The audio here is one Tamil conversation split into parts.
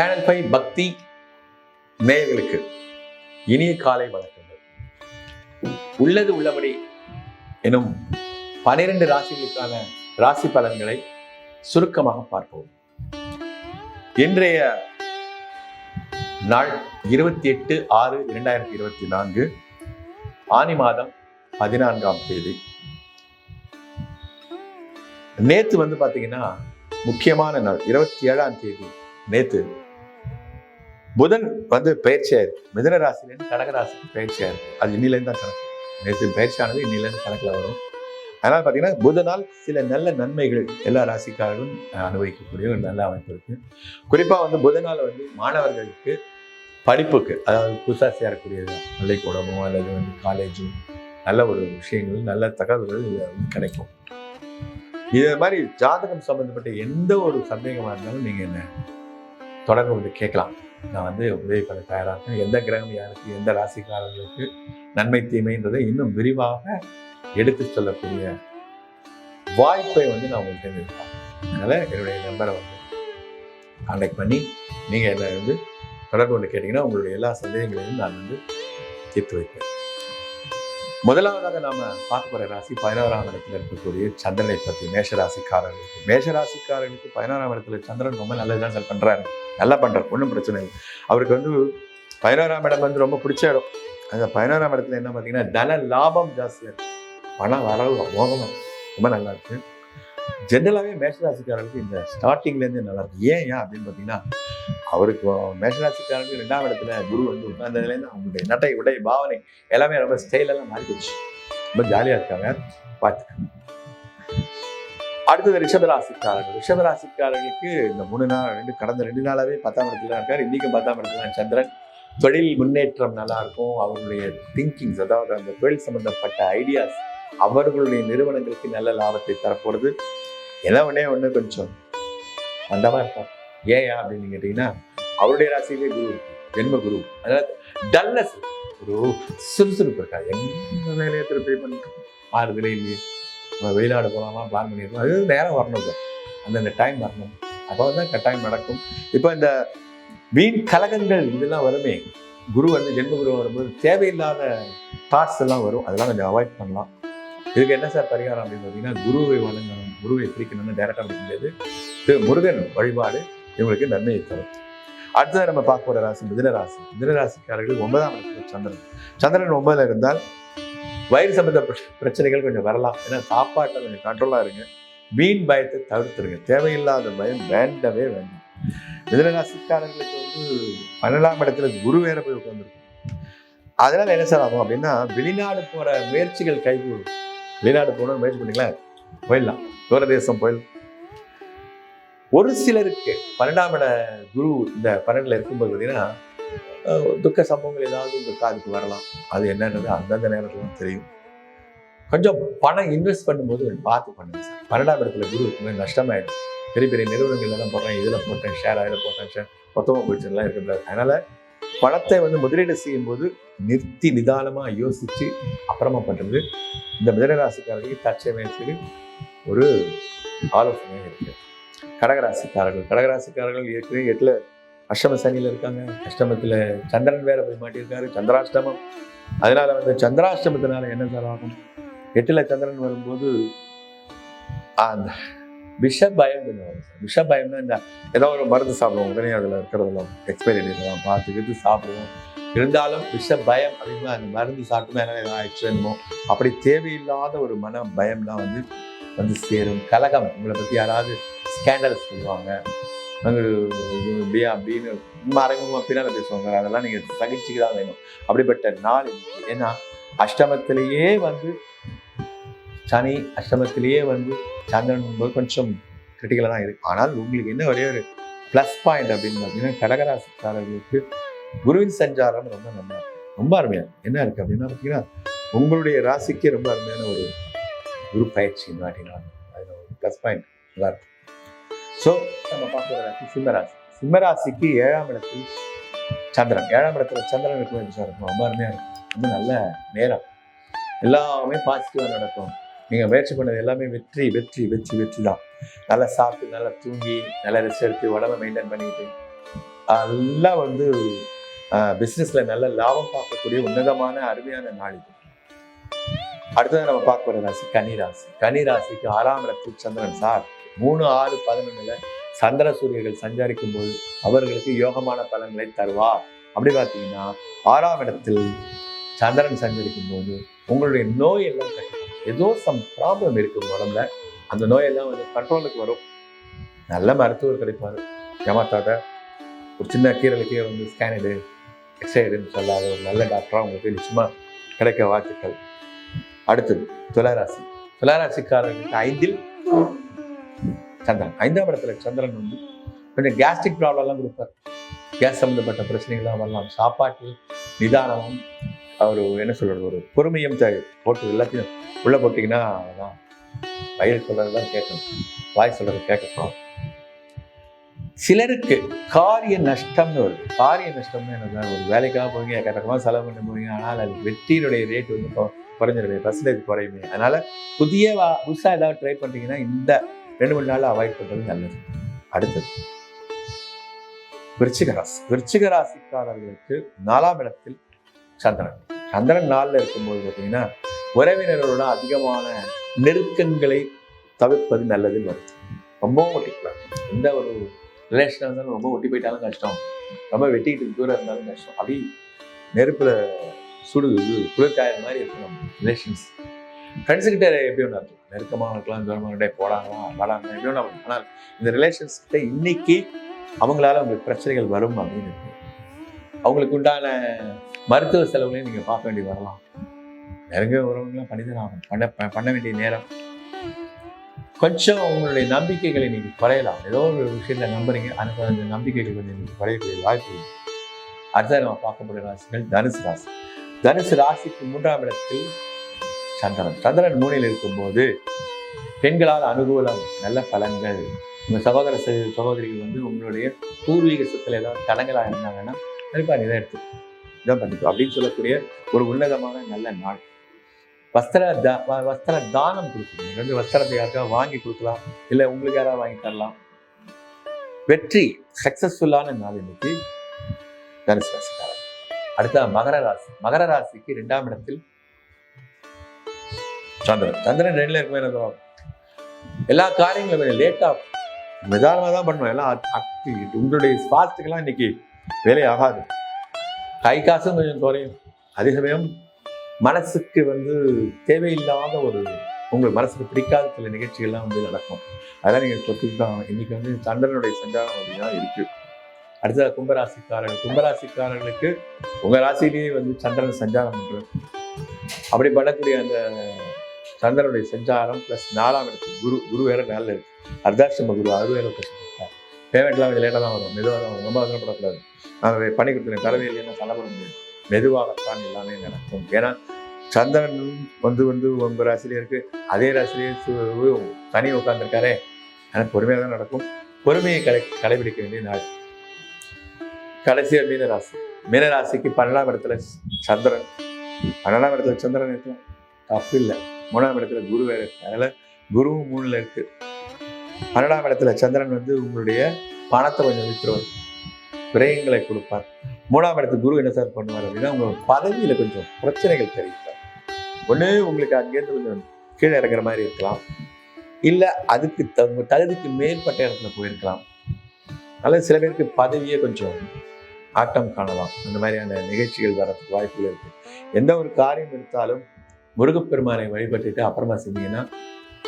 சேனல் ஃபைவ் பக்தி நேயர்களுக்கு இனிய காலை வணக்கங்கள். உள்ளது உள்ளபடி எனும் பனிரெண்டு ராசிகளுக்கான ராசி பலன்களை சுருக்கமாக பார்ப்போம். இன்றைய நாள் இருபத்தி எட்டு ஆறு இரண்டாயிரத்தி இருபத்தி நான்கு ஆனி மாதம் பதினான்காம் தேதி. நேத்து வந்து பார்த்தீங்கன்னா முக்கியமான நாள் இருபத்தி ஏழாம் தேதி நேத்து புதன் வந்து பயிற்சியாயிரு மிதன ராசிலேருந்து கடக ராசிக்கு அது இன்னிலேருந்து தான் கணக்கு. நேற்று பயிற்சியானது இன்னிலேருந்து கணக்கில் வரும். அதனால் பார்த்தீங்கன்னா புதனால் சில நல்ல நன்மைகள் எல்லா ராசிக்காரர்களும் அனுபவிக்கக்கூடிய ஒரு நல்ல அமைப்பு இருக்கு. குறிப்பாக வந்து புதனால் வந்து மாணவர்களுக்கு படிப்புக்கு அதாவது புதுசாக சேரக்கூடிய பள்ளிக்கூடமோ அல்லது வந்து காலேஜும் நல்ல ஒரு விஷயங்கள் நல்ல தகவல்கள் கிடைக்கும். இது மாதிரி ஜாதகம் சம்பந்தப்பட்ட எந்த ஒரு சந்தேகமாக இருந்தாலும் நீங்கள் என்ன தொடர்பு வந்து கேட்கலாம். நான் வந்து உதவி பண்ண தயாராக இருக்கேன் எந்த கிரகம் யாருக்கு எந்த ராசிக்காரர்களுக்கு நன்மை தீமைன்றதை இன்னும் விரிவாக எடுத்து சொல்லக்கூடிய வாய்ப்பை வந்து நான் உங்கள்கிட்ட இருக்கேன் அதனால் என்னுடைய நம்பரை வந்து கான்டாக்ட் பண்ணி நீங்கள் என்னை வந்து தொடர்பு கொண்டு கேட்டிங்கன்னா உங்களுடைய எல்லா சந்தேகங்களையும் நான் வந்து தீர்த்து வைப்பேன். முதலாவதாக நாம பார்க்க போற ராசி பதினோராம் இடத்துல இருக்கக்கூடிய சந்திரனை பத்தி மேஷ மேஷராசிக்காரர்களுக்கு பதினோராம் இடத்துல சந்திரன் ரொம்ப நல்லதுதான் சார் பண்றாரு. நல்லா பண்றாரு ஒன்றும் பிரச்சனை இல்லை. அவருக்கு வந்து பதினோராம் இடம் வந்து ரொம்ப பிடிச்ச இடம். அந்த பதினோராம் இடத்துல என்ன பார்த்தீங்கன்னா தன லாபம் ஜாஸ்தியா இருக்கு பணம் வரவு அமோகமா ரொம்ப நல்லா இருக்கு. ஜென்ரலாகவே மேஷராசிக்காரர்களுக்கு இந்த ஸ்டார்டிங்லேருந்து நல்லா இருக்கு. ஏன் ஏன் அப்படின்னு பார்த்தீங்கன்னா அவருக்கு மேஷராசிக்காரனுக்கு ரெண்டாம் இடத்துல குரு வந்து உட்கார்ந்ததுலேருந்து அவங்களுடைய நட்டை உடை பாவனை எல்லாமே ரொம்ப ஸ்டைலெல்லாம் மாறி போச்சு ரொம்ப ஜாலியாக இருக்காங்க. பார்த்துக்கோங்க அடுத்தது ரிஷபராசிக்காரர்கள். ரிஷபராசிக்காரர்களுக்கு இந்த மூணு நாள் ரெண்டு கடந்த ரெண்டு நாளாவே பத்தாம் இடத்துல தான் இருக்கார். இன்னைக்கும் பத்தாம் இடத்துல தான் சந்திரன். தொழில் முன்னேற்றம் நல்லா இருக்கும். அவருடைய திங்கிங்ஸ் அதாவது அந்த தொழில் சம்பந்தப்பட்ட ஐடியாஸ் அவர்களுடைய நிறுவனங்களுக்கு நல்ல லாபத்தை தரப்போகிறது எல்லாம் ஒன்றே ஒண்ணு கொஞ்சம் மந்தமா இருக்கும் ஏன் அப்படின்னு கேட்டீங்கன்னா அவருடைய ராசியிலே குரு இருக்கு ஜென்ம குரு. அதனால டல்னஸ் ஒரு சுறுசுறுப்பு இருக்கா? எந்த வேலையை திருப்பி பண்ணிட்டு இருக்கோம். ஆறுதலே இல்லையே நம்ம வெளிநாடு போகலாமா பிளான் பண்ணியிருக்கோம். அது நேரம் வரணும் சார். அந்தந்த டைம் வரணும். அப்போ தான் கட்டாயம் நடக்கும். இப்போ இந்த வீண் கலகங்கள் இதெல்லாம் வருமே குரு வந்து ஜென்ம குரு வரும்போது தேவையில்லாத தாட்ஸ் எல்லாம் வரும். அதெல்லாம் கொஞ்சம் அவாய்ட் பண்ணலாம். இதுக்கு என்ன சார் பரிகாரம் அப்படின்னு பார்த்தீங்கன்னா குருவை வழங்கணும் குருவை பிரிக்கணும்னு டேரக்டாக படிக்க முடியாது முருகன் வழிபாடு. இவங்களுக்கு நன்மையை தரும். அடுத்ததாக நம்ம பார்க்க போற ராசி மிதனராசி. மிதனராசிக்காரர்கள் ஒன்பதாம் இடத்துல சந்திரன். சந்திரன் ஒன்பதில் இருந்தால் வயிறு சம்பந்த பிர- பிரச்சனைகள் கொஞ்சம் வரலாம். ஏன்னா சாப்பாட்டில் கொஞ்சம் கண்ட்ரோலாக இருங்க. வீண் பயத்தை தவிர்த்துருங்க. தேவையில்லாத பயம் வேண்டவே வேண்டாம். மிதனராசிக்காரர்களுக்கு வந்து பன்னெண்டாம் இடத்துல குரு வேற போய் உட்காந்துருக்கும் அதனால என்ன சார் ஆகும் அப்படின்னா வெளிநாடு போற முயற்சிகள் கைகூடும். வெளிநாடு போகணும்னு முயற்சி பண்ணிக்கலாம் போயிடலாம். தூரதேசம் போயிடலாம். ஒரு சிலருக்கு பன்னெண்டாம் இட குரு இந்த பன்னெண்டுல இருக்கும்போது பார்த்தீங்கன்னா துக்க சம்பவங்கள் ஏதாவது இந்த காதுக்கு வரலாம். அது என்னன்றது அந்தந்த நேரத்தில் தெரியும். கொஞ்சம் பணம் இன்வெஸ்ட் பண்ணும்போது பார்த்து பண்ணுங்க சார். பன்னெண்டாம் இடத்துல குரு இருக்கும்போது நஷ்டமாயிடும். பெரிய பெரிய நிறுவனங்கள் எல்லாம் போடுறேன் இதில் போட்டேன் ஷேர் அதில் போட்டேன் ஷேர் மொத்தமாக போயிடுச்சுலாம் இருக்கக்கூடாது அதனால பணத்தை வந்து முதலீடு செய்யும்போது நிறுத்தி நிதானமாக யோசிச்சு அப்புறமா பண்ணுறது இந்த மிதனராசிக்காரர்களுக்கு தற்சமயத்துக்கு ஒரு ஆலோசனை இருக்குது கடகராசிக்காரர்கள். கடகராசிக்காரர்கள் ஏற்கனவே எட்டுல அஷ்டம சனியில் இருக்காங்க. அஷ்டமத்துல சந்திரன் வேற போய் மாட்டியிருக்காரு. சந்திராஷ்டமம். அதனால வந்து சந்திராஷ்டமத்தினால என்ன சார் ஆகும்? எட்டுல சந்திரன் வரும்போது அந்த விஷ பயம் கொஞ்சம் வரும் சார். விஷ பயம்னா இந்த ஏதோ ஒரு மருந்து சாப்பிடுவோம். உடனே அதில் இருக்கிறதெல்லாம் எக்ஸ்பைரி டேட்லாம் பார்த்துக்கிட்டு சாப்பிடுவோம். இருந்தாலும் விஷ பயம் அப்படின்னா அந்த மருந்து சாப்பிட்டுமே என்ன ஏதாவது ஆயிடுச்சு அப்படி தேவையில்லாத ஒரு மன பயம்லாம் வந்து வந்து சேரும். கலகம். உங்களை பற்றி யாராவது ஸ்கேண்டல்ஸ் சொல்லுவாங்க. இப்படியா அப்படின்னு மறைமுகமாக பின்னால் பேசுவாங்க. அதெல்லாம் நீங்கள் சகிச்சுக்கு தான் வேணும். அப்படிப்பட்ட நாள் ஏன்னா அஷ்டமத்திலேயே வந்து சனி அஷ்டமத்திலேயே வந்து சந்திரன் போது கொஞ்சம் கிரிட்டிக்கலாக தான் இருக்கு. ஆனால் உங்களுக்கு என்ன ஒரே ஒரு ப்ளஸ் பாயிண்ட் அப்படின்னு பார்த்தீங்கன்னா கடகராசிக்காரர்களுக்கு குருவின் சஞ்சாரம் ரொம்ப நல்லா ரொம்ப அருமையா என்ன இருக்கு அப்படின்னா பார்த்தீங்கன்னா உங்களுடைய ராசிக்கே ரொம்ப அருமையான ஒரு குரு பயிற்சி இந்த வாட்டி அதில் ஒரு ப்ளஸ் பாயிண்ட் நல்லா இருக்கும் ஸோ நம்ம பார்க்குற சிம்மராசி சிம்மராசிக்கு ஏழாம் இடத்தில் சந்திரன். ஏழாம் இடத்துல சந்திரன் இருக்கும் சார் இருக்கும்? ரொம்ப அருமையாக இருக்கும். ரொம்ப நல்ல நேரம். எல்லாமே பாசிட்டிவாக நடக்கும். நீங்கள் முயற்சி பண்ணது எல்லாமே வெற்றி வெற்றி வெற்றி வெற்றி தான். நல்லா சாப்பிட்டு நல்லா தூங்கி நல்லா ரெஸ்ட் எடுத்து உடம்பை மெயின்டைன் பண்ணிக்கிட்டு எல்லாம் வந்து பிஸ்னஸில் நல்ல லாபம் பார்க்கக்கூடிய உன்னதமான அருமையான நாள் இது. அடுத்தது நம்ம பார்க்க போகிற ராசி கன்னி ராசி ராசிக்கு ஆறாம் இடத்தில் சந்திரன் சார். மூணு ஆறு பதினொன்றுல சந்திர சூரியர்கள் சஞ்சரிக்கும் போது அவர்களுக்கு யோகமான பலன்களை தருவார் அப்படி பார்த்தீங்கன்னா ஆறாம் இடத்தில் சந்திரன் சஞ்சரிக்கும் போது உங்களுடைய நோய் எல்லாம் கட்டுப்படும் ஏதோ சம் ப்ராப்ளம் இருக்கு உடம்புல. அந்த நோயெல்லாம் வந்து கண்ட்ரோலுக்கு வரும். நல்ல மருத்துவர் கிடைப்பாரு. ஏமாத்தாத. ஒரு சின்ன கீரலுக்கே வந்து ஸ்கேன் எடு எக்ஸ்ரே எடுன்னு சொல்லாத ஒரு நல்ல டாக்டராக உங்களுக்கு நிச்சயமா கிடைக்க வாழ்த்துக்கள் அடுத்தது துளாராசி. துளாராசிக்காரர்களுக்கு ஐந்தில் சந்திரன். ஐந்தாம் இடத்துல சந்திரன் வந்து கொஞ்சம் கேஸ்ட்ரிக் ப்ராப்ளம்லாம் கொடுப்பார். கேஸ் சம்மந்தப்பட்ட பிரச்சனைகள்லாம் வரலாம். சாப்பாட்டில் நிதானமும் அவர் என்ன சொல்கிறது ஒரு பொறுமையும் தேவை. போட்டு எல்லாத்தையும் உள்ளே போட்டிங்கன்னா அதான். வயிறு சொல்கிறதெல்லாம் கேட்கணும். வாய் சொல்கிறது கேட்கணும் சிலருக்கு காரிய நஷ்டம்னு வருது. காரிய நஷ்டம்னு என்ன ஒரு வேலைக்காக போவீங்க கரெக்டாக செலவு பண்ண போவீங்க ஆனால் அது வெற்றியினுடைய ரேட் வந்து குறைஞ்சிருமே பர்சன்டேஜ் குறையுமே. அதனால் புதிய வா- புதுசா ஏதாவது ட்ரை பண்ணுறீங்கன்னா இந்த ரெண்டு மூணு நாள் அவாய்ட் பண்றது நல்லது. அடுத்தது விருச்சிகராசி விருச்சிகராசிக்காரர்களுக்கு நாலாம் இடத்தில் சந்திரன். சந்திரன் நாளில் இருக்கும்போது பார்த்தீங்கன்னா உறவினர்களோட அதிகமான நெருக்கங்களை தவிர்ப்பது நல்லதுன்னு வரும். ரொம்பவும் ஒட்டிக்கலாம் எந்த ஒரு ரிலேஷனாக இருந்தாலும் ரொம்ப ஒட்டி போயிட்டாலும் கஷ்டம். ரொம்ப வெட்டிக்கிட்டு தூரம் இருந்தாலும் கஷ்டம். அப்படி நெருப்புல சுடு குளிர்காயிற மாதிரி இருக்கணும் ரிலேஷன்ஸ் ஃப்ரெண்ட்ஸுக்கிட்ட எப்படி ஒன்று இருக்கலாம் நெருக்கமாக இருக்கலாம் தூரமாக போடாங்களா வராங்க எப்படி ஒன்று ஆனால் இந்த ரிலேஷன்ஸ் கிட்ட இன்னைக்கு அவங்களால உங்களுக்கு பிரச்சனைகள் வரும் அப்படின்னு இருக்கு. அவங்களுக்கு உண்டான மருத்துவ செலவுகளையும் நீங்கள் பார்க்க வேண்டி வரலாம். நெருங்க உறவுகளாம் பண்ணி தான் பண்ண பண்ண வேண்டிய நேரம். கொஞ்சம் உங்களுடைய நம்பிக்கைகளை நீங்கள் குறையலாம். ஏதோ ஒரு விஷயத்துல நம்புறீங்க. அனுப்ப அந்த நம்பிக்கைகள் கொஞ்சம் நீங்கள் குறையக்கூடிய வாய்ப்பு அடுத்த அடுத்தது நம்ம பார்க்கக்கூடிய ராசிகள் தனுசு ராசி. தனுசு ராசிக்கு மூன்றாம் இடத்தில் சந்திரன் சந்திரன் மூணில் இருக்கும்போது பெண்களால் அனுகூலம் நல்ல பலன்கள். உங்கள் சகோதர சகோதரிகள் வந்து உங்களுடைய பூர்வீக சொத்துல ஏதாவது தடங்களாக இருந்தாங்கன்னா கண்டிப்பாக இதை எடுத்து இதான் பண்ணிக்கோ. அப்படின்னு சொல்லக்கூடிய ஒரு உன்னதமான நல்ல நாள். வஸ்திர தா வஸ்திர தானம் கொடுக்கணும். நீங்க வந்து வஸ்திரத்தை யாருக்காவது வாங்கி கொடுக்கலாம் இல்லை உங்களுக்கு யாராவது வாங்கி தரலாம். வெற்றி சக்சஸ்ஃபுல்லான நாள் இன்னைக்கு தனுசு ராசிக்காரன் அடுத்த மகர ராசி. மகர ராசிக்கு இரண்டாம் இடத்தில் சந்திரன். சந்திரன் ரெண்டுல இருக்குமே என்ன எல்லா காரியங்களும் கொஞ்சம் லேட்டா நிதானமாக தான் பண்ணணும் எல்லாம் உங்களுடைய ஸ்பாஸ்ட்டுக்கெல்லாம் இன்னைக்கு வேலை ஆகாது. கை காசும் கொஞ்சம் குறையும். அதே சமயம் மனசுக்கு வந்து தேவையில்லாத ஒரு உங்கள் மனசுக்கு பிடிக்காத சில நிகழ்ச்சிகள்லாம் வந்து நடக்கும். அதெல்லாம் நீங்கள் பொறுத்துட்டு தான் இன்னைக்கு வந்து சந்திரனுடைய சஞ்சாரம் அப்படின்னா இருக்கு. அடுத்த கும்பராசிக்காரர்கள். கும்பராசிக்காரர்களுக்கு உங்க ராசியிலேயே வந்து சந்திரன் சஞ்சாரம் பண்ணுறது அப்படி பண்ணக்கூடிய அந்த சந்திரனுடைய செஞ்சாரம் ப்ளஸ் நாலாம் இடத்துக்கு குரு குரு வேற நாளில் இருக்கு. அர்த்தாஷ்டம குரு அது வேற கஷ்டம் பேமெண்ட்லாம் கொஞ்சம் லேட்டாக தான் வரும். மெதுவாக தான் ரொம்ப அவசரப்படக்கூடாது. நான் பண்ணி கொடுத்துருக்கேன் தலைமை இல்லைன்னா தலைப்பட முடியாது. மெதுவாகத்தான் எல்லாமே நடக்கும். ஏன்னா சந்திரன் வந்து வந்து ஒன்பது ராசிலேயே இருக்கு. அதே ராசிலேயே தனி உட்காந்துருக்காரே ஆனால் பொறுமையாக தான் நடக்கும். பொறுமையை கடை கடைபிடிக்க வேண்டிய நாள். கடைசியா மீனராசி. மீனராசிக்கு பன்னெண்டாம் இடத்துல சந்திரன். பன்னெண்டாம் இடத்துல சந்திரன் இருக்கலாம் தப்பு இல்லை. மூணாம் இடத்துல குரு வேற இருக்கு அதனால குருவும் மூணுல இருக்கு. பன்னெண்டாம் இடத்துல சந்திரன் வந்து உங்களுடைய பணத்தை கொஞ்சம் வித்துருவார். விரயங்களை கொடுப்பார். மூணாம் இடத்துக்கு குரு என்ன சார் பண்ணுவார் அப்படின்னா உங்க பதவியில கொஞ்சம் பிரச்சனைகள் தெரிவிப்பார். ஒன்று உங்களுக்கு அங்கேருந்து கொஞ்சம் கீழே இறங்குற மாதிரி இருக்கலாம். இல்ல அதுக்கு த- உங்க தகுதிக்கு மேற்பட்ட இடத்துல போயிருக்கலாம். அதனால சில பேருக்கு பதவியே கொஞ்சம் ஆட்டம் காணலாம். அந்த மாதிரியான நிகழ்ச்சிகள் வரதுக்கு வாய்ப்புகள் இருக்கு. எந்த ஒரு காரியம் எடுத்தாலும் முருகப்பெருமானை வழிபட்டுட்டு அப்புறமா செஞ்சீங்கன்னா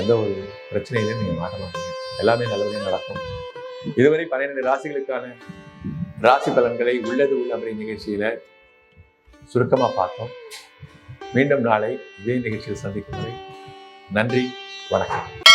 எந்த ஒரு பிரச்சனையிலையும் நீங்க மாட்ட மாட்டீங்க. எல்லாமே நல்லபடியாக நடக்கும். இதுவரை பன்னிரெண்டு ராசிகளுக்கான ராசி பலன்களை உள்ளது உள்ள அப்படி நிகழ்ச்சியில சுருக்கமா பார்த்தோம். மீண்டும் நாளை இதே நிகழ்ச்சியில் சந்திக்கும் வரை நன்றி வணக்கம்.